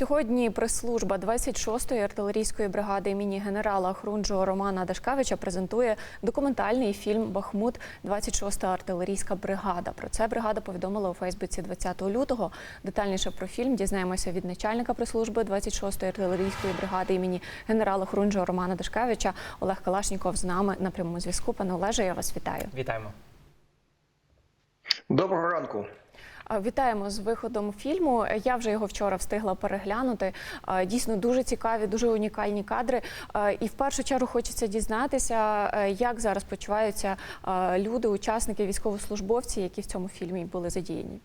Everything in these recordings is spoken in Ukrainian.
Сьогодні прес-служба 26-ї артилерійської бригади імені генерала Хрунжого Романа Дашкевича презентує документальний фільм Бахмут 26-та артилерійська бригада. Про це бригада повідомила у Фейсбуці 20 лютого. Детальніше про фільм дізнаємося від начальника прес-служби 26-ї артилерійської бригади імені генерала Хрунжого Романа Дашкевича. Олег Калашніков з нами на прямому зв'язку. Пане Олеже, я вас вітаю. Вітаємо. Доброго ранку. Вітаємо з виходом фільму. Я вже його вчора встигла переглянути. Дійсно дуже цікаві, дуже унікальні кадри. І в першу чергу хочеться дізнатися, е, як зараз почуваються люди, учасники, військовослужбовці, які в цьому фільмі були задіяні.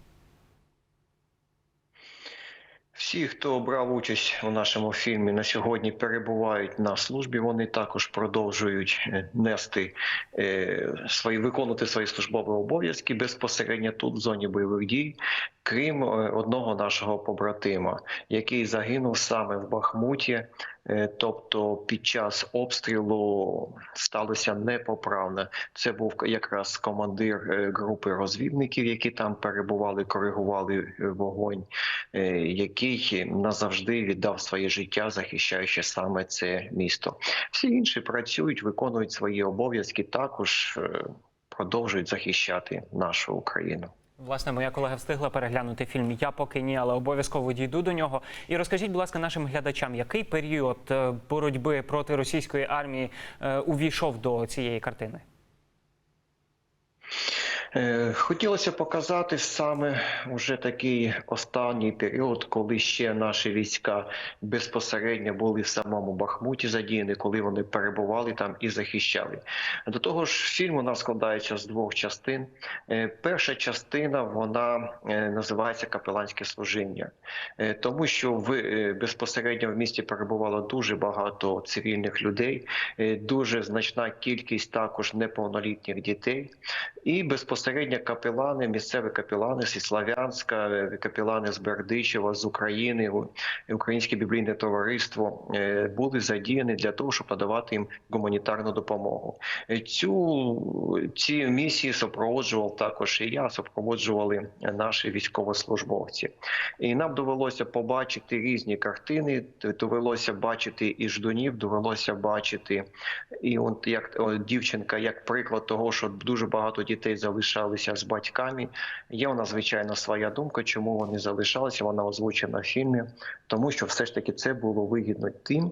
Всі, хто брав участь у нашому фільмі, на сьогодні перебувають на службі. Вони також продовжують е, нести е, свої виконувати свої службові обов'язки безпосередньо тут, в зоні бойових дій, крім е, одного нашого побратима, який загинув саме в Бахмуті. Е, Тобто під час обстрілу сталося непоправне. Це був якраз командир е, групи розвідників, які там перебували, коригували е, вогонь, який назавжди віддав своє життя, захищаючи саме це місто. Всі інші працюють, виконують свої обов'язки, також продовжують захищати нашу Україну. Власне, моя колега встигла переглянути фільм. Я поки ні, але обов'язково дійду до нього. І розкажіть, будь ласка, нашим глядачам, який період е, боротьби проти російської армії е, увійшов до цієї картини? Е, Хотілося показати саме вже такий останній період, коли ще наші війська безпосередньо були в самому Бахмуті задіяні, коли вони перебували там і захищали. До того ж, фільм у нас складається з двох частин. Е, Перша частина вона е, називається Капеланське служіння, тому що в безпосередньо в місті перебувало дуже багато цивільних людей, дуже значна кількість також неповнолітніх дітей. І безпосередньо капелани, місцеві капелани зі Славянська, е, капелани з Бердичева, з України, Українське біблійне товариство е, були задіяні для того, щоб надавати їм гуманітарну допомогу. Е, Цю ці місії супроводжував також і я, супроводжували наші військовослужбовці. І нам довелося побачити різні картини. Довелося бачити і ждунів, довелося бачити і от як о, дівчинка, як приклад того, що дуже багато дітей залишалися з батьками. Є у нас звичайно своя думка, чому вони залишалися. Вона озвучена в фільмі, тому що все ж таки це було вигідно тим,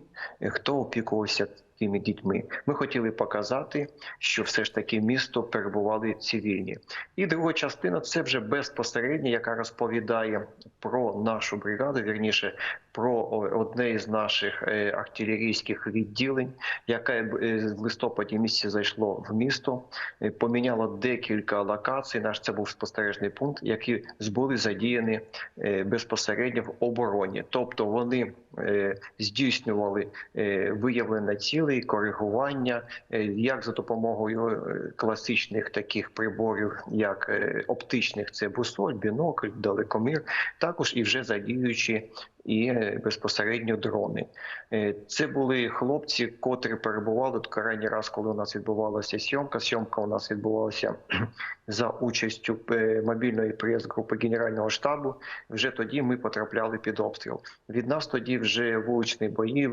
хто опікувався тими дітьми. Ми хотіли показати, що все ж таки місто перебували цивільні. І друга частина це вже безпосередньо, яка розповідає про нашу бригаду, вірніше про одне із наших е, артилерійських відділень, яке е, в листопаді місяці зайшло в місто, е, поміняло декілька локацій. Наш це був спостережний пункт, які були задіяні е, безпосередньо в обороні, тобто вони е, здійснювали е, виявлення цілей, коригування, е, як за допомогою е, класичних таких приборів, як е, оптичних, це бусоль, бінокль, далекомір, також і вже задіючи і е, безпосередньо дрони. Е, Це були хлопці, котрі перебували от крайній раз, коли у нас відбувалася сьомка. Сьомка у нас відбувалася за участю е, мобільної прес-групи Генерального штабу. Вже тоді ми потрапляли під обстріл. Від нас тоді вже вуличні бої е,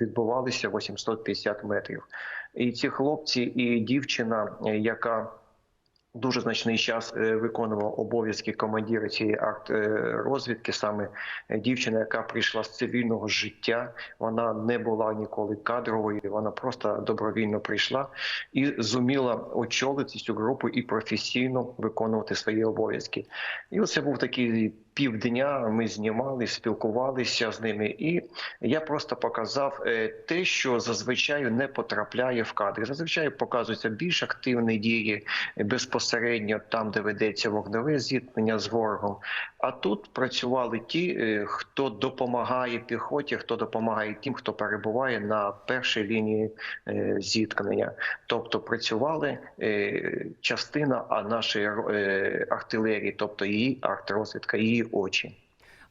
відбувалися 850 метрів. І ці хлопці і дівчина, яка Дуже значний час е, виконував обов'язки командира цієї арт-розвідки, саме е, дівчина, яка прийшла з цивільного життя. Вона не була ніколи кадровою, вона просто добровільно прийшла і зуміла очолити цю групу і професійно виконувати свої обов'язки. І оце був такий півдня. Ми знімали, спілкувалися з ними, і я просто показав е, те, що зазвичай не потрапляє в кадри. Зазвичай показуються більш активні дії безпосередньо там, де ведеться вогневе зіткнення з ворогом. А тут працювали ті, е, хто допомагає піхоті, хто допомагає тим, хто перебуває на першій лінії е, зіткнення. Тобто працювали частина нашої артилерії, тобто її артрозвідка, її очі.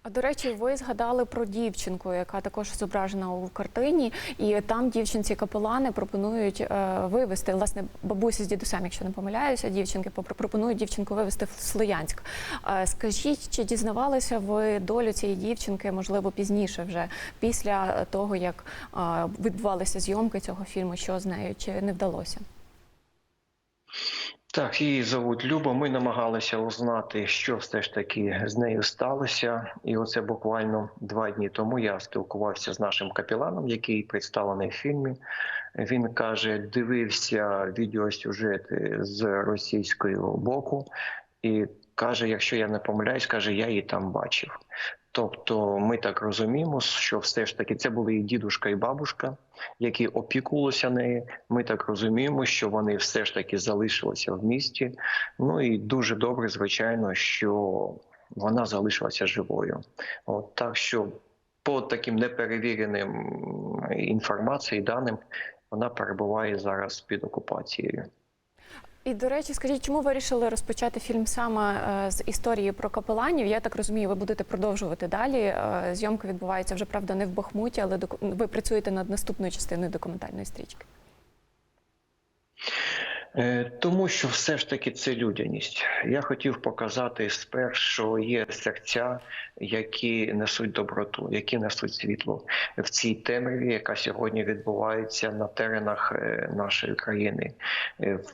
А до речі, ви згадали про дівчинку, яка також зображена у картині, і там дівчинці капелани пропонують е, вивезти власне бабусі з дідусем, якщо не помиляюся, дівчинки пропонують дівчинку вивезти в Слов'янськ. Е, скажіть, чи дізнавалися ви долю цієї дівчинки, можливо, пізніше, вже після того, як е, відбувалися зйомки цього фільму, що з нею чи не вдалося? Так, її зовуть Люба. Ми намагалися узнати, що все ж таки з нею сталося. І оце буквально два дні тому я спілкувався з нашим капеланом, який представлений в фільмі. Він каже, дивився відеосюжети з російського боку, і каже: якщо я не помиляюсь, каже, я її там бачив. Тобто, ми так розуміємо, що все ж таки це були і дідушка, і бабушка, які опікувалися нею. Ми так розуміємо, що вони все ж таки залишилися в місті. Ну і дуже добре, звичайно, що вона залишилася живою. От так що по таким неперевіреним інформаціям і даним вона перебуває зараз під окупацією. І до речі, скажіть, чому ви вирішили розпочати фільм саме е, з історії про капеланів? Я так розумію, ви будете продовжувати далі. Зйомка відбувається вже правда не в Бахмуті, але ви працюєте над наступною частиною документальної стрічки. Е, Тому що все ж таки це людяність. Я хотів показати спершу є серця, які несуть доброту, які несуть світло в цій темряві, яка сьогодні відбувається на теренах е, нашої країни.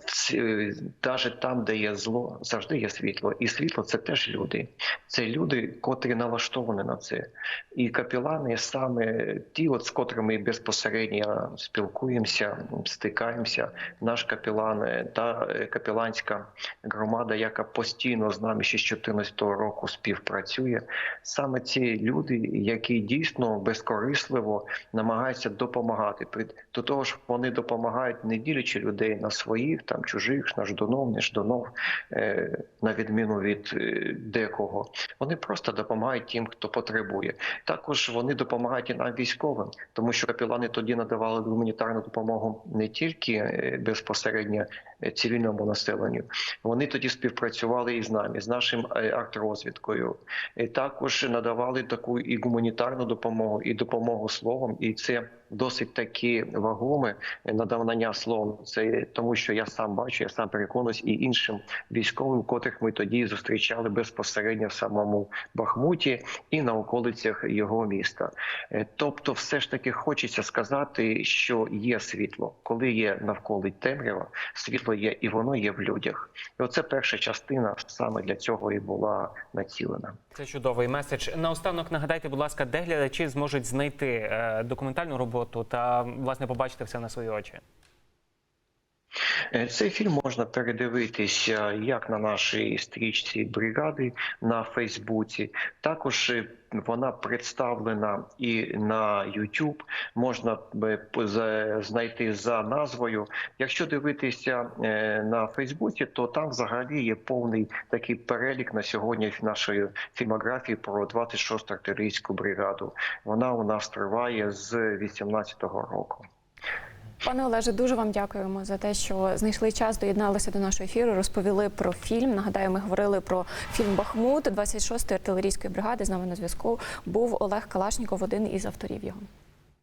Ці- е, Навіть там, де є зло, завжди є світло. І світло це теж люди. Це люди, котрі налаштовані на це. І капілани саме ті, от з котрими безпосередньо спілкуємося, стикаємося. Наш капілан та е, капіланська громада, яка постійно з нами ще з 2014 року співпрацює. Саме ці люди, які дійсно безкорисливо намагаються допомагати. До того ж, вони допомагають не ділячи людей на своїх, там чужих, наш донов, не ждонов, е, на відміну від е, декого. Вони просто допомагають тим, хто потребує. Також вони допомагають і нам військовим, тому що капілани тоді надавали гуманітарну допомогу не тільки е, безпосередньо е, цивільному населенню. Вони тоді співпрацювали і з нами, з нашим е, артрозвідкою. Е, Також надавали таку і гуманітарну допомогу, і допомогу словом, і це. Досить таки вагоме надавання словом. Це тому, що я сам бачу, я сам переконуюсь, і іншим військовим, котрих ми тоді зустрічали безпосередньо в самому Бахмуті і на околицях його міста. Е, Тобто, все ж таки хочеться сказати, що є світло, коли є навколо темрява, світло є, і воно є в людях. І оце перша частина саме для цього і була націлена. Це чудовий меседж. Наостанок нагадайте, будь ласка, де глядачі зможуть знайти е, документальну роботу та власне побачити все на свої очі. Е, Цей фільм можна передивитися як на нашій стрічці бригади на Фейсбуці. Також е, вона представлена і на YouTube. Можна е, знайти за назвою. Якщо дивитися е, на Фейсбуці, то там взагалі є повний такий перелік на сьогодні нашої фільмографії про 26-ту артилерійську бригаду. Вона у нас триває з 18-го року. Пане Олеже, дуже вам дякуємо за те, що знайшли час, доєдналися до нашого ефіру, розповіли про фільм. Нагадаю, ми говорили про фільм Бахмут 26-ї артилерійської бригади. З нами на зв'язку був Олег Калашніков, один із авторів його.